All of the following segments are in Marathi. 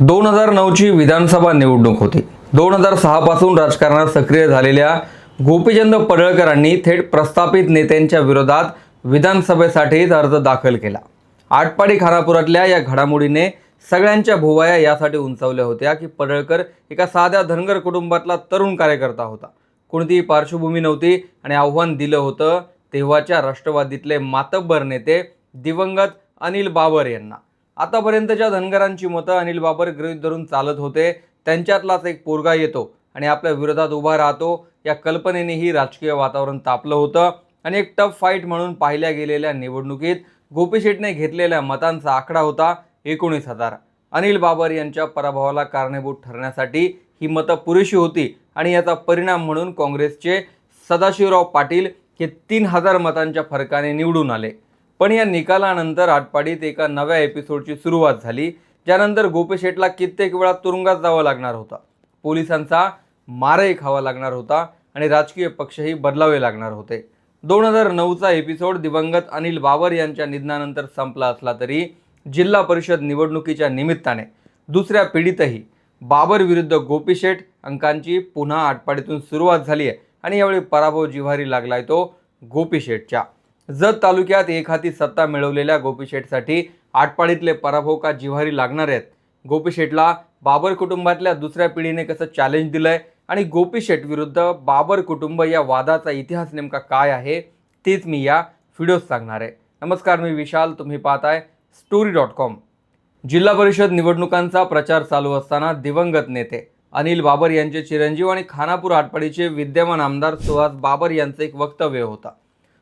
दोन हजार नऊची विधानसभा निवडणूक होती. दोन हजार सहापासून राजकारणात सक्रिय झालेल्या गोपीचंद पडळकरांनी थेट प्रस्थापित नेत्यांच्या विरोधात विधानसभेसाठीच अर्ज दाखल केला. आटपाडी खानापुरातल्या या घडामोडीने सगळ्यांच्या भुवाया यासाठी उंचावल्या होत्या की पडळकर एका साध्या धनगर कुटुंबातला तरुण कार्यकर्ता होता. कोणतीही पार्श्वभूमी नव्हती आणि आव्हान दिलं होतं तेव्हाच्या राष्ट्रवादीतले मातब्बर नेते दिवंगत अनिल बाबर यांना. आतापर्यंतच्या धनगरांची मतं अनिल बाबर गृहीत धरून चालत होते. त्यांच्यातलाच एक पोरगा येतो आणि आपल्या विरोधात उभा राहतो. या कल्पनेनेही राजकीय वातावरण तापलं होतं. आणि एक टफ फाईट म्हणून पाहिल्या गेलेल्या निवडणुकीत गोपी शेटने घेतलेल्या मतांचा आकडा होता एकोणीस हजार. अनिल बाबर यांच्या पराभवाला कारणीभूत ठरण्यासाठी ही मतं पुरेशी होती आणि याचा परिणाम म्हणून काँग्रेसचे सदाशिवराव पाटील हे तीन हजार मतांच्या फरकाने निवडून आले. पण या निकालानंतर आटपाडीत एका नव्या एपिसोडची सुरुवात झाली ज्यानंतर गोपीशेठला कित्येक वेळा तुरुंगात जावं लागणार होता. पोलिसांचा मारही खावा लागणार होता आणि राजकीय पक्षही बदलावे लागणार होते. दोन हजार नऊचा एपिसोड दिवंगत अनिल बाबर यांच्या निधनानंतर संपला असला तरी जिल्हा परिषद निवडणुकीच्या निमित्ताने दुसऱ्या पिढीतही बाबर विरुद्ध गोपीशेठ अंकांची पुन्हा आटपाडीतून सुरुवात झाली आहे आणि यावेळी पराभव जिव्हारी लागलाय तो गोपीशेठच्या जत तालुक्यात एक हाती सत्ता मिळवलेल्या गोपी शेठसाठी आटपाडीतले पराभव का जिव्हारी लागणार आहेत. गोपी शेठला बाबर कुटुंबातल्या दुसऱ्या पिढीने कसं चॅलेंज दिलंय आणि गोपी शेठ विरुद्ध बाबर कुटुंब या वादाचा इतिहास नेमका काय आहे तेच मी या व्हिडिओत सांगणार आहे. नमस्कार मी विशाल. तुम्ही पाहताय स्टोरी डॉट कॉम जिल्हा परिषद निवडणुकांचा प्रचार चालू असताना दिवंगत नेते अनिल बाबर यांचे चिरंजीव आणि खानापूर आटपाडीचे विद्यमान आमदार सुहास बाबर यांचं एक वक्तव्य होता.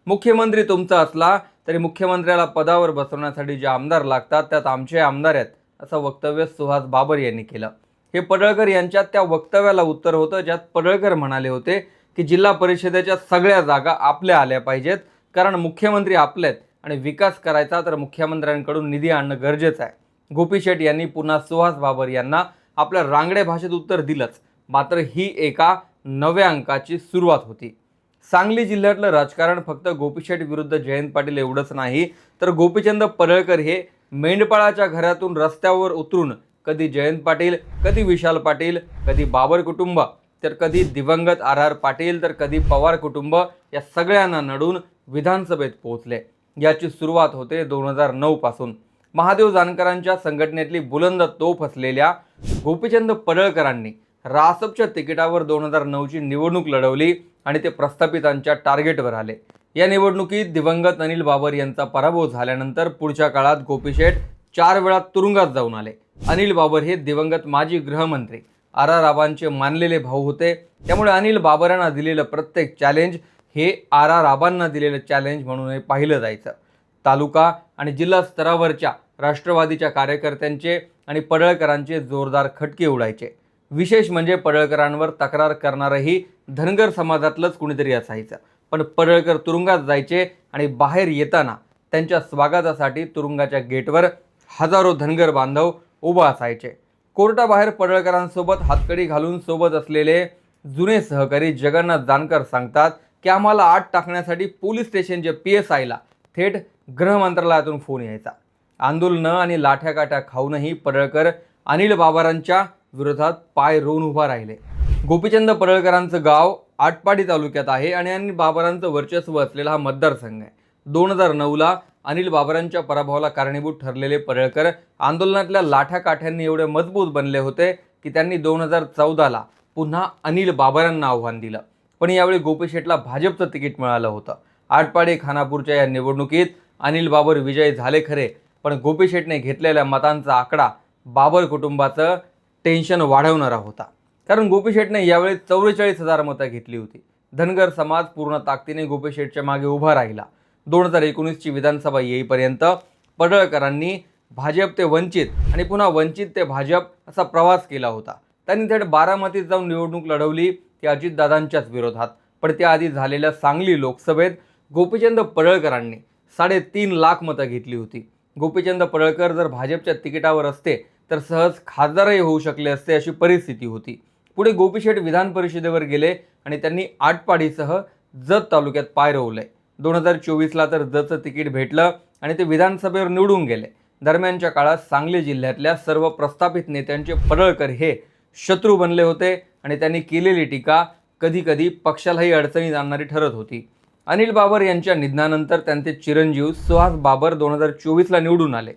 मुख्यमंत्री तुमचा असला तरी मुख्यमंत्र्याला पदावर बसवण्यासाठी जे आमदार लागतात त्यात आमचे आमदार आहेत असं वक्तव्य सुहास बाबर यांनी केलं. हे पडळकर यांच्या त्या वक्तव्याला उत्तर होतं ज्यात पडळकर म्हणाले होते की जिल्हा परिषदेच्या सगळ्या जागा आपल्या आल्या पाहिजेत कारण मुख्यमंत्री आपले आहेत आणि विकास करायचा तर मुख्यमंत्र्यांकडून निधी आणणं गरजेचं आहे. गोपी शेट यांनी पुन्हा सुहास बाबर यांना आपल्या रांगड्या भाषेत उत्तर दिलंच. मात्र ही एका नव्या अंकाची सुरुवात होती. सांगली जिल्ह्यातलं राजकारण फक्त गोपीशेठ विरुद्ध जयंत पाटील एवढंच नाही. तर गोपीचंद पडळकर हे मेंढपाळाच्या घरातून रस्त्यावर उतरून कधी जयंत पाटील कधी विशाल पाटील कधी बाबर कुटुंब तर कधी दिवंगत आर आर पाटील तर कधी पवार कुटुंब या सगळ्यांना नडून विधानसभेत पोहोचले. याची सुरुवात होते दोन हजार नऊपासून महादेव जानकरांच्या संघटनेतली बुलंद तोफ असलेल्या गोपीचंद पडळकरांनी. रासपच्या तिकिटावर दोन हजार नऊची निवडणूक लढवली आणि ते प्रस्थापितांच्या टार्गेटवर आले. या निवडणुकीत दिवंगत अनिल बाबर यांचा पराभव झाल्यानंतर पुढच्या काळात गोपीशेठ चार वेळा तुरुंगात जाऊन आले. अनिल बाबर हे दिवंगत माजी गृहमंत्री. आरा राबांचे मानलेले भाऊ होते. त्यामुळे अनिल बाबरांना दिलेलं प्रत्येक चॅलेंज हे आर आर दिलेलं चॅलेंज म्हणून पाहिलं जायचं. तालुका आणि जिल्हा स्तरावरच्या राष्ट्रवादीच्या कार्यकर्त्यांचे आणि पडळकरांचे जोरदार खटके उडायचे. विशेष म्हणजे पडळकरांवर तक्रार करणारही धनगर समाजातलंच कुणीतरी असायचं. पण पडळकर तुरुंगात जायचे आणि बाहेर येताना त्यांच्या स्वागतासाठी तुरुंगाच्या गेटवर हजारो धनगर बांधव उभा असायचे. कोर्टाबाहेर पडळकरांसोबत हातकडी घालून सोबत असलेले जुने सहकारी जगन्नाथ जानकर सांगतात की आम्हाला आत टाकण्यासाठी पोलीस स्टेशनच्या पी एस आयला थेट गृह मंत्रालयातून फोन यायचा. आंदोलनं आणि लाठ्या काठ्या खाऊनही पडळकर अनिल बाबारांच्या विरोधात पाय रोवून उभा राहिले. गोपीचंद पडळकरांचं गाव आटपाडी तालुक्यात आहे आणि अनिल बाबरांचं वर्चस्व असलेला हा मतदारसंघ आहे. दोन हजार नऊला अनिल बाबरांच्या पराभवाला कारणीभूत ठरलेले पडळकर आंदोलनातल्या लाठ्या काठ्यांनी एवढे मजबूत बनले होते की त्यांनी दोन हजार चौदाला पुन्हा अनिल बाबरांना आव्हान दिलं. पण यावेळी गोपीशेठला भाजपचं तिकीट मिळालं होतं. आटपाडी खानापूरच्या या निवडणुकीत अनिल बाबर विजयी झाले खरे पण गोपीशेठने घेतलेल्या मतांचा आकडा बाबर कुटुंबाचं टेन्शन वाढवणारा होता. कारण गोपीशेठने यावेळी चौवेचाळीस हजार मतं घेतली होती. धनगर समाज पूर्ण ताकदीने गोपीशेठच्या मागे उभा राहिला. दोन हजार एकोणीसची विधानसभा येईपर्यंत पडळकरांनी भाजप ते वंचित आणि पुन्हा वंचित ते भाजप असा प्रवास केला होता. त्यांनी थेट बारामतीत जाऊन निवडणूक लढवली ती अजितदादांच्याच विरोधात. पण त्याआधी झालेल्या सांगली लोकसभेत गोपीचंद पडळकरांनी साडेतीन लाख मतं घेतली होती. गोपीचंद पडळकर जर भाजपच्या तिकिटावर असते तर सहज खासदारही होऊ शकले असते अशी परिस्थिती होती. पुढे गोपीशेठ विधान परिषदेवर गेले आणि त्यांनी आटपाडीसह जत तालुक्यात पाय रोवले. दोन हजार चोवीसला तर जतचं तिकीट भेटलं आणि ते विधानसभेवर निवडून गेले. दरम्यानच्या काळात सांगली जिल्ह्यातल्या सर्व प्रस्थापित नेत्यांचे पडळकर हे शत्रू बनले होते आणि त्यांनी केलेली टीका कधीकधी पक्षालाही अडचणीत आणणारी ठरत होती. अनिल बाबर यांच्या निधनानंतर त्यांचे चिरंजीव सुहास बाबर दोन हजार चोवीसला निवडून आले.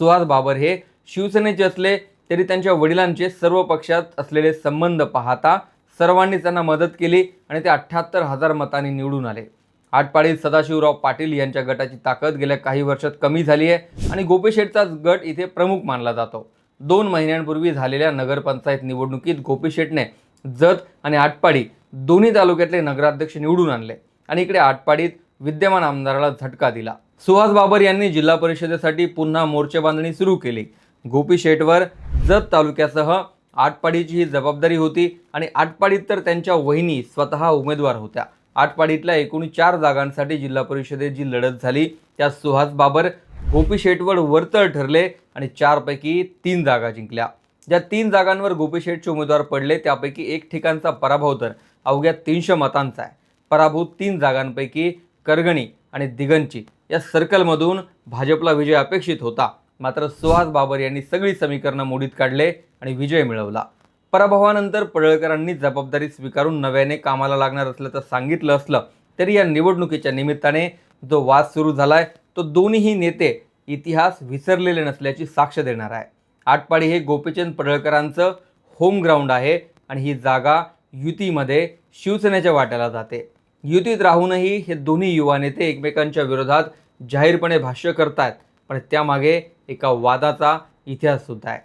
सुहास बाबर हे शिवसेनेचे असले तरी त्यांच्या वडिलांचे सर्व पक्षात असलेले संबंध पाहता सर्वांनी त्यांना मदत केली आणि ते अठ्ठ्याहत्तर हजार मतांनी निवडून आले. आटपाडीत सदाशिवराव पाटील यांच्या गटाची ताकद गेल्या काही वर्षात कमी झाली आहे आणि गोपीशेठचाच गट इथे प्रमुख मानला जातो. दोन महिन्यांपूर्वी झालेल्या नगरपंचायत निवडणुकीत गोपीशेठने जत आणि आटपाडी दोन्ही तालुक्यातले नगराध्यक्ष निवडून आणले आणि इकडे आटपाडीत विद्यमान आमदाराला झटका दिला. सुहास बाबर यांनी जिल्हा परिषदेसाठी पुन्हा मोर्चे बांधणी सुरू केली. गोपी शेटवर जत तालुक्यासह आटपाडीची ही जबाबदारी होती आणि आटपाडीत तर त्यांच्या वहिनी स्वतः उमेदवार होत्या. आटपाडीतल्या एकूण चार जागांसाठी जिल्हा परिषदेत जी लढत झाली त्यात सुहास बाबर गोपी शेटवर वरतळ ठरले आणि चारपैकी तीन जागा जिंकल्या. ज्या तीन जागांवर गोपी शेटचे उमेदवार पडले त्यापैकी एक ठिकाणचा पराभव तर अवघ्या तीनशे मतांचा आहे. पराभूत तीन जागांपैकी करगणी आणि दिगंची या सर्कलमधून भाजपला विजय अपेक्षित होता. मात्र सुहास बाबर यांनी सगळी समीकरणं मोडीत काढले आणि विजय मिळवला. पराभवानंतर पडळकरांनी जबाबदारी स्वीकारून नव्याने कामाला लागणार असल्याचं सांगितलं असलं तरी या निवडणुकीच्या निमित्ताने जो वाद सुरू झालाय तो दोन्हीही नेते इतिहास विसरलेले नसल्याची साक्ष देणार आहे. आटपाडी हे गोपीचंद पडळकरांचं होम ग्राउंड आहे आणि ही जागा युतीमध्ये शिवसेनेच्या वाट्याला जाते. युतीत राहूनही हे दोन्ही युवा नेते एकमेकांच्या विरोधात जाहीरपणे भाष्य करतायत पण त्यामागे एका वादाचा इतिहास सुद्धा आहे.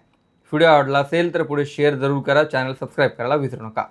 व्हिडिओ आवडला असेल तर पुढे शेअर जरूर करा. चॅनल सबस्क्राईब करायला विसरू नका.